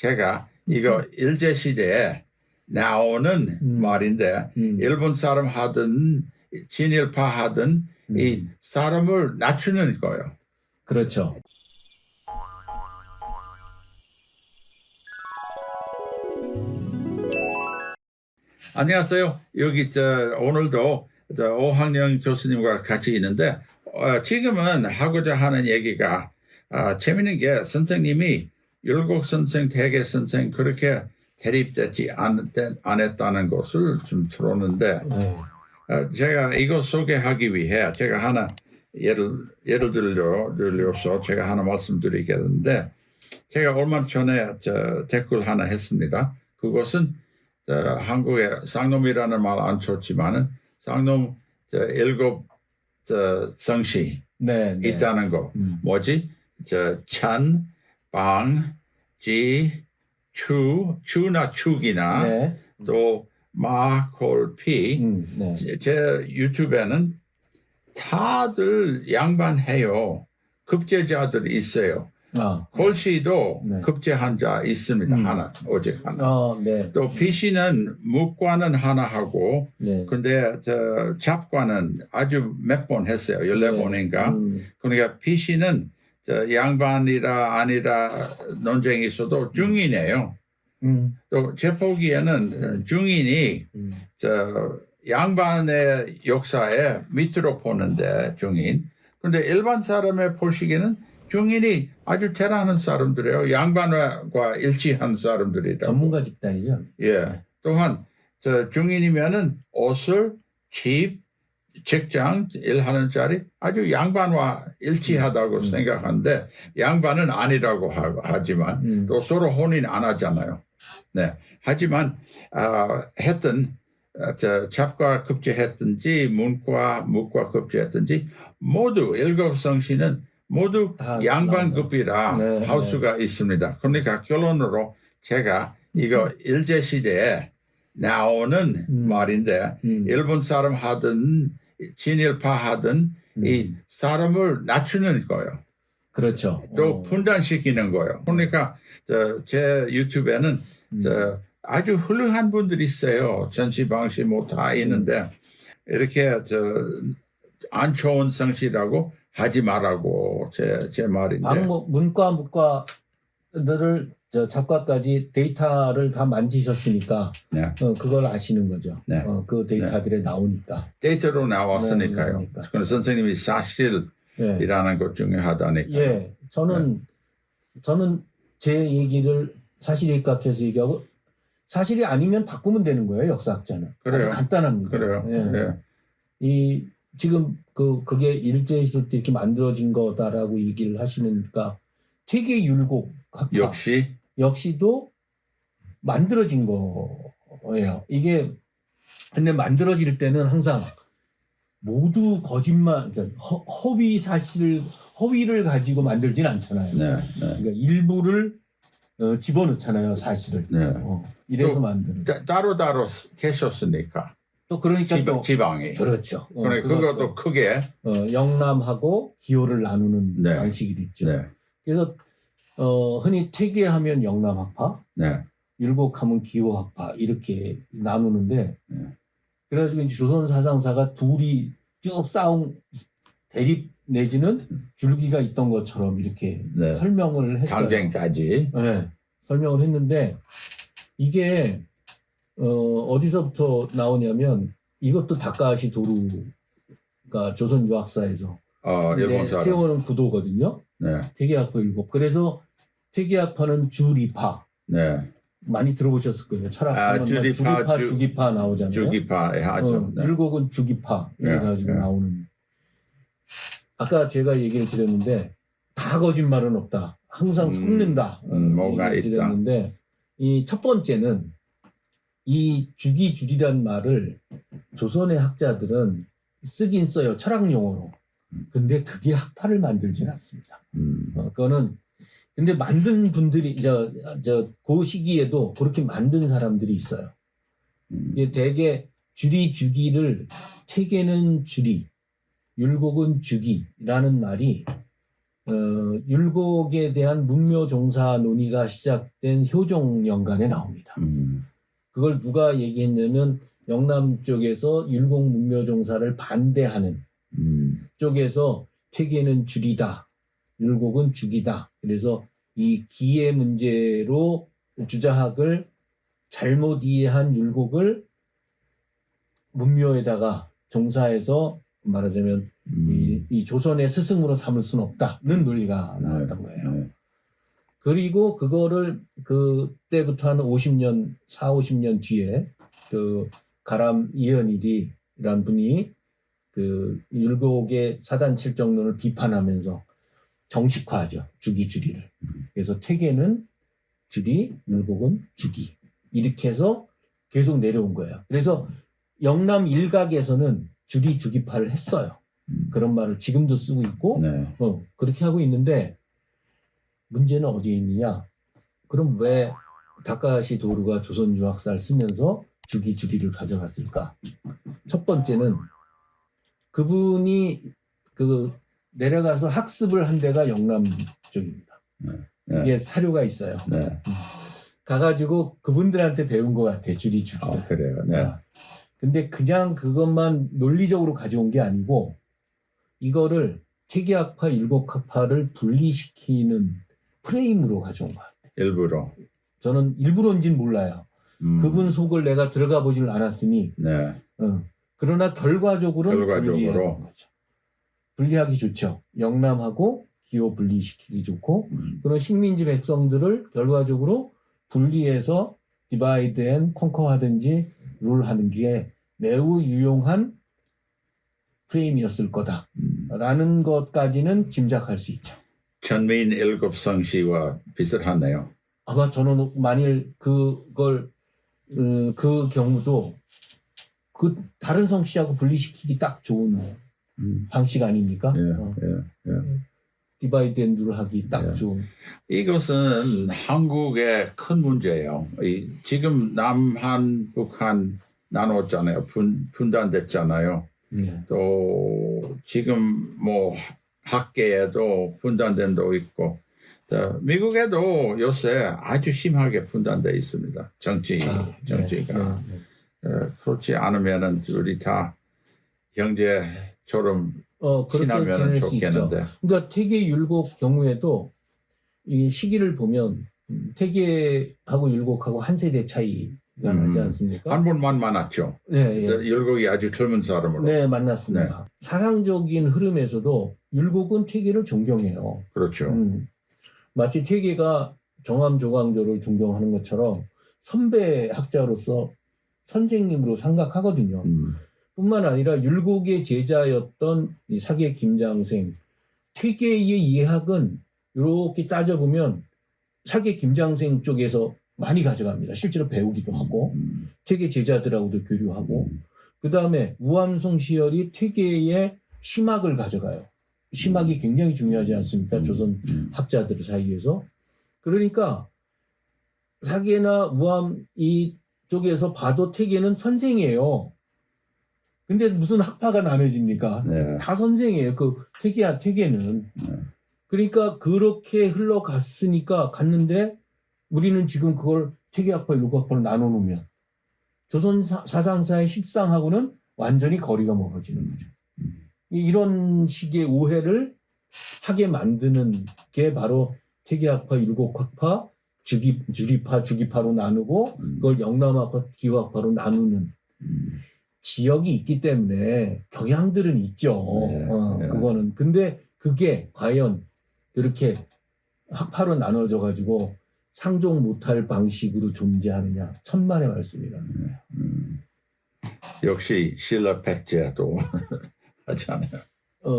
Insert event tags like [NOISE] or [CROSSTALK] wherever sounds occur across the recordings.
제가 이거 일제 시대에 나오는 음. 말인데 음. 일본 사람 하든 진일파 하든 이 음. 사람을 낮추는 거예요. 그렇죠. 안녕하세요. 여기 저 오늘도 저 오학년 교수님과 같이 있는데 어, 지금은 하고자 하는 얘기가 아, 재밌는 게 선생님이 율곡 선생, 대개 선생 그렇게 대립되지 않, 안 했다는 것을 좀 들었는데 네. 어, 제가 이거 소개하기 위해 제가 하나 예를 예를 들려 들려서 제가 하나 말씀드리겠는데 제가 얼마 전에 저 댓글 하나 했습니다. 그것은 저 한국에 쌍놈이라는 말 안 좋지만은 쌍놈 저 일곱 저 성씨 네. 네. 있다는 거 음. 뭐지? 저 찬, 방, 지, 추, 추나 축이나 네. 또 마, 콜, 피 음. 네. 제, 제 유튜브에는 다들 양반해요. 급제자들이 있어요. 아. 골씨도 네. 급제한 자 있습니다. 음. 하나, 오직 하나. 어, 네. 또 피씨는 묵과는 하나 하고, 네. 근데 저 잡과는 아주 몇 번 했어요. 14번인가. 음. 그러니까 저 양반이라 아니라 논쟁이 있어도 중인이에요. 음. 또 제 보기에는 중인이 음. 저 양반의 역사에 밑으로 보는데 중인. 근데 일반 사람의 보시기에는 중인이 아주 대단한 사람들이에요. 양반과 일치한 사람들이라고. 전문가 집단이죠. 예. 또한 저 중인이면은 옷을 집, 직장 일하는 자리 아주 양반과 일치하다고 음. 생각하는데 양반은 아니라고 하- 하지만 음. 또 서로 혼인 안 하잖아요. 네. 하지만 아, 했던 아, 저 잡과 급제했든지 문과 묵과 급제했든지 모두 일곱 성씨는 모두 다 양반급이라 네, 할 네. 수가 있습니다. 그러니까 결론으로 제가 이거 일제 시대에 나오는 음. 말인데 음. 일본 사람 하든 진일파 하든 음. 이 사람을 낮추는 거예요. 그렇죠. 또 어. 분단시키는 거예요. 그러니까 저, 제 유튜브에는 음. 저 아주 훌륭한 분들이 있어요. 전시 방식 뭐다 있는데 이렇게 저안 좋은 성씨라고 하지 말라고 제, 제 말인데. 방뭐 문과 문과들을 저 작가까지 데이터를 다 만지셨으니까 네. 어, 그걸 아시는 거죠. 네. 어, 그 데이터들에 나오니까. 데이터로 나왔으니까요. 네, 나오니까. 그건 선생님이 사실이라는 예. 것 중요하다니까. 예. 저는 네. 저는 제 얘기를 사실에 입각해서 얘기하고 사실이 아니면 바꾸면 되는 거예요. 역사학자는. 그래요. 아주 간단합니다. 그래요. 예. 예. 이 지금 그 그게 일제 있을 때 이렇게 만들어진 거다라고 얘기를 하시니까 되게 율곡 학파 역시 역시도 만들어진 거예요. 이게 근데 만들어질 때는 항상 모두 거짓말, 그러니까 허, 허위 사실, 허위를 가지고 만들진 않잖아요. 네, 네, 그러니까 일부를 어, 집어넣잖아요, 사실을. 네. 어, 이래서 또 만드는. 따- 따로 따로 계셨으니까 또 그러니까 지, 또 지방이. 그렇죠. 어, 그러니까 그것도, 크게. 어, 영남하고 기호를 나누는 네. 방식이 됐죠. 네, 그래서 어, 흔히 퇴계하면 영남학파, 네, 율곡하면 기호학파 이렇게 나누는데 네. 그래가지고 이제 조선 사상사가 둘이 쭉 싸운 대립 내지는 줄기가 있던 것처럼 이렇게 네. 설명을 했어요. 강쟁까지. 네, 설명을 했는데 이게 어, 어디서부터 나오냐면 이것도 다카시 도루가 조선 유학사에서 어, 일본 사람. 세워놓은 구도거든요. 네, 퇴계학파 일곱. 그래서 퇴계학파는 주리파 네. 많이 들어보셨을 거예요. 철학하면 아, 주리파, 주리파, 주- 주기파 나오잖아요. 주기파에 하죠. 어, 네. 일곡은 주기파 이래 네, 가지고 네. 나오는. 아까 제가 얘기를 드렸는데 다 거짓말은 없다. 항상 음, 속는다. 음, 뭐가 얘기를 있다. 드렸는데 이 첫 번째는 이 주기 줄이란 말을 조선의 학자들은 쓰긴 써요. 철학 용어로. 근데 그게 학파를 만들진 않습니다. 음, 어, 그거는 근데 만든 분들이 저저그 시기에도 그렇게 만든 사람들이 있어요. 음, 이게 대개 주리 주기를 퇴계는 주리, 율곡은 주기라는 말이 어, 율곡에 대한 문묘 종사 논의가 시작된 효종 연간에 나옵니다. 음. 그걸 누가 얘기했냐면 영남 쪽에서 율곡 문묘 종사를 반대하는 음. 쪽에서 퇴계는 줄이다. 율곡은 죽이다. 그래서 이 기의 문제로 주자학을 잘못 이해한 율곡을 문묘에다가 종사해서 말하자면 음. 이, 이 조선의 스승으로 삼을 수는 없다는 논리가 나왔던 거예요. 네. 그리고 그거를 그때부터 한 50년, 4, 50년 뒤에 그 가람 이현일이란 분이 그 율곡의 사단 칠정론을 비판하면서 정식화하죠. 주기 주리를. 그래서 퇴계는 주리, 율곡은 주기. 이렇게 해서 계속 내려온 거예요. 그래서 영남 일각에서는 주리 주기파를 했어요. 음. 그런 말을 지금도 쓰고 있고 네. 어, 그렇게 하고 있는데 문제는 어디에 있느냐? 그럼 왜 다카시 도루가 조선유학사를 쓰면서 주기 주리를 가져갔을까? 첫 번째는 그분이 그 내려가서 학습을 한 데가 영남 쪽입니다. 네. 이게 사료가 있어요. 네. 가가지고 그분들한테 배운 것 같아 주리 주기를. 아, 그래요. 네. 아, 근데 그냥 그것만 논리적으로 가져온 게 아니고 이거를 태계학파, 일곡학파를 분리시키는 프레임으로 가져온 거야. 일부러. 저는 일부러인지는 몰라요. 음. 그분 속을 내가 들어가 보질 않았으니, 네. 어. 그러나 결과적으로 결과적으로. 거죠. 분리하기 좋죠. 영남하고 기호 분리시키기 좋고 음. 그런 식민지 백성들을 결과적으로 분리해서 디바이드 앤 컨커 하든지 룰 하는 게 매우 유용한 프레임이었을 음. 거다라는 것까지는 짐작할 수 있죠. 천민 일곱 성씨와 비슷하네요. 아마 저는 만일 그걸 음, 그 경우도 그 다른 성씨하고 분리시키기 딱 좋은 음. 방식 아닙니까? 예, 어, 예, 예. 디바이드 앤룰 하기 딱 예. 좋은. 이것은 한국의 큰 문제예요. 이, 지금 남한, 북한 나눴잖아요. 분, 분단됐잖아요. 예. 또 지금 뭐 학계에도 분단된 도 있고 또 미국에도 요새 아주 심하게 분단돼 있습니다. 정치 아, 정치가 네, 네, 네. 어, 그렇지 않으면은 우리 다 형제처럼 어, 그렇게 지낼 수 있죠. 좋겠는데. 그러니까 태계 율곡 경우에도 이 시기를 보면 음, 태계하고 율곡하고 한 세대 차이가 음. 나지 않습니까? 한 분만 만났죠. 네, 예. 율곡이 아주 젊은 사람으로. 네, 만났습니다. 사상적인 흐름에서도 율곡은 태계를 존경해요. 그렇죠. 음, 마치 태계가 정암 조광조를 존경하는 것처럼 선배 학자로서 선생님으로 생각하거든요. 음. 뿐만 아니라 율곡의 제자였던 이 사계 김장생 퇴계의 이해학은 이렇게 따져보면 사계 김장생 쪽에서 많이 가져갑니다. 실제로 배우기도 하고 음. 퇴계 제자들하고도 교류하고 음. 그 다음에 우암송 시열이 퇴계의 심학을 가져가요. 심학이 굉장히 중요하지 않습니까? 음. 조선 음. 학자들 사이에서 그러니까 사계나 우암 이 쪽에서 봐도 퇴계는 선생이에요. 근데 무슨 학파가 나눠집니까? 네. 다 선생이에요. 그 퇴계야 퇴계는. 그러니까 그렇게 흘러갔으니까 갔는데 우리는 지금 그걸 퇴계학파, 율곡학파로 나눠놓으면 조선 사- 사상사의 실상하고는 완전히 거리가 멀어지는 거죠. 이- 이런 식의 오해를 하게 만드는 게 바로 퇴계학파, 율곡학파, 주기, 주리파, 주기파로 나누고 음. 그걸 영남학파, 기호학파로 나누는 음. 지역이 있기 때문에 경향들은 있죠. 네, 어, 네. 그거는. 근데 그게 과연 이렇게 학파로 나눠져 가지고 상종 못할 방식으로 존재하느냐. 천만의 말씀이다. 음. 역시 신라 백제도 하잖아요. 어,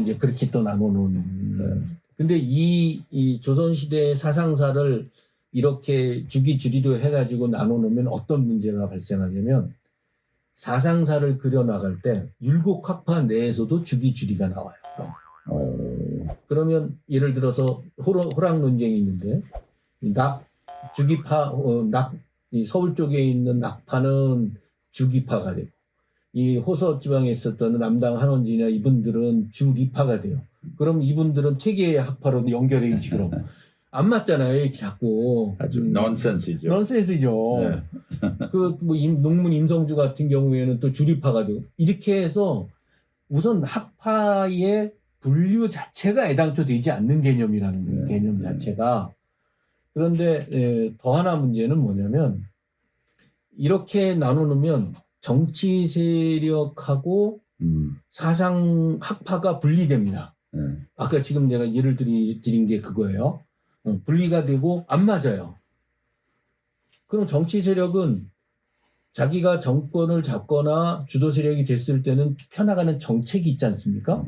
이제 그렇게 또 나눠놓은. 네. 근데 이, 이 조선시대의 사상사를 이렇게 주기 주리로 해가지고 나눠놓으면 어떤 문제가 발생하냐면 사상사를 그려나갈 때 율곡학파 내에서도 주기 주리가 나와요. 그럼. 어, 그러면 예를 들어서 호랑, 호랑 논쟁이 있는데 이낙 주기파 어, 낙, 이 서울 쪽에 있는 낙파는 주기파가 되고 이 호서 지방에 있었던 남당 한원진이나 이분들은 주리파가 돼요. 그럼 이분들은 퇴계 학파로 연결해 있지 그럼 [LAUGHS] 안 맞잖아요. 자꾸 아주 음, 넌센스죠. 넌센스죠. 네. 그뭐 농문 임성주 같은 경우에는 또 주립파가 되고 이렇게 해서 우선 학파의 분류 자체가 애당초 되지 않는 개념이라는. 네. 개념 네. 자체가. 그런데 에, 더 하나 문제는 뭐냐면 이렇게 나누면 정치 세력하고 음, 사상 학파가 분리됩니다. 네. 아까 지금 내가 예를 드리, 드린 게 그거예요. 어, 분리가 되고 안 맞아요. 그럼 정치 세력은 자기가 정권을 잡거나 주도 세력이 됐을 때는 펴나가는 정책이 있지 않습니까?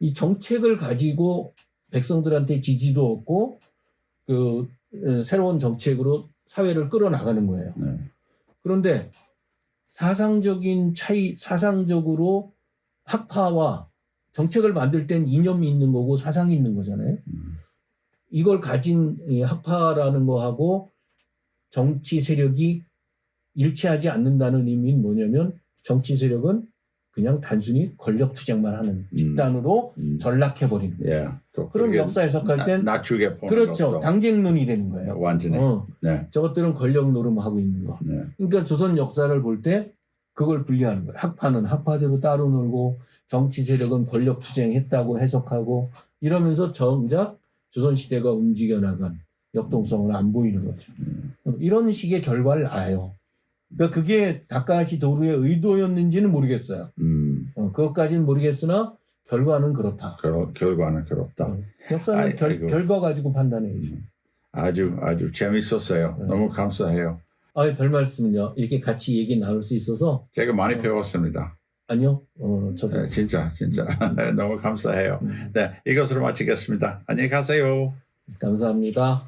이 정책을 가지고 백성들한테 지지도 얻고 그 에, 새로운 정책으로 사회를 끌어나가는 거예요. 네. 그런데 사상적인 차이, 사상적으로 학파와 정책을 만들 땐 이념이 있는 거고 사상이 있는 거잖아요. 음, 이걸 가진 이 학파라는 거하고 정치 세력이 일치하지 않는다는 의미는 뭐냐면 정치 세력은 그냥 단순히 권력 투쟁만 하는 음. 집단으로 음. 전락해 버리는 거예요. 예. 또 그럼 그렇게 역사 해석할 땐 나- 그렇죠. 당쟁론이 되는 거예요. 완전히. 어, 네. 저것들은 권력 노름하고 있는 거. 네. 그러니까 조선 역사를 볼 때 그걸 분리하는 거예요. 학파는 학파대로 따로 놀고 정치 세력은 권력 투쟁했다고 해석하고 이러면서 정작 조선 시대가 움직여 나간 역동성을 안 보이는 거죠. 이런 식의 결과를 낳아요. 그러니까 그게 다카시 도루의 의도였는지는 모르겠어요. 음. 어, 그것까지는 모르겠으나 결과는 그렇다. 결, 결과는 그렇다. 어, 역사는 아이, 결, 아이고. 결과 가지고 판단해야죠. 음. 아주 아주 재밌었어요. 네. 너무 감사해요. 아, 별 말씀은요. 이렇게 같이 얘기 나눌 수 있어서 제가 많이 어. 배웠습니다. 아니요. 어, 저도 네, 진짜 진짜 [LAUGHS] 너무 감사해요. 음, 네, 이것으로 마치겠습니다. 안녕히 가세요. 감사합니다.